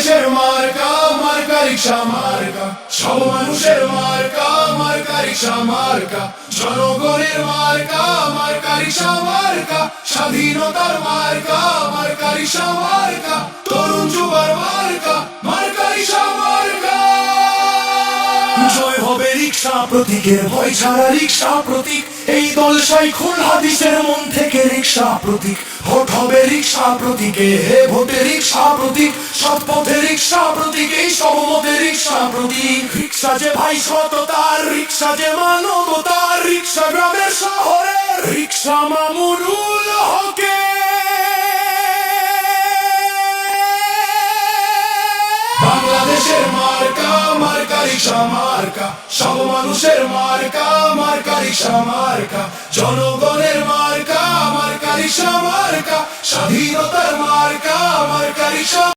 বাংলাদেশের মার্কা মার্কা রিক্সা মার্কা। সব মানুষের মার্কা মার্কা রিক্সা মার্কা। জনগণের মার্কা মার্কা রিক্সা মার্কা। স্বাধীনতার মার্কা মার্কা রিক্সা হবে রিক্সা প্রতীকের ভয় ছাড়া রিক্সা প্রতীক। এই দলসাই খুল হাদিসের মন থেকে রিক্সা প্রতীক। ভোট হবে রিক্সা প্রতীকে হে ভোটে রিক্সা প্রতীক। সৎ পথে রিক্সা প্রতীক, এই সব মতে রিক্সা প্রতীক। রিক্সা যে ভাই সততার রিক্সা যে মানবতার রিক্সা গ্রামের শহরের রিক্সা মামুনুল হকে। বাংলাদেশের মার্কা রিক্সা মার্কা, সব মানুষের মার্কা মার্কা রিক্সা মার্কা, জনগণের মার্কা মার্কা রিক্সা মার্কা, স্বাধীনতার মার্কা মার্কা রিক্সা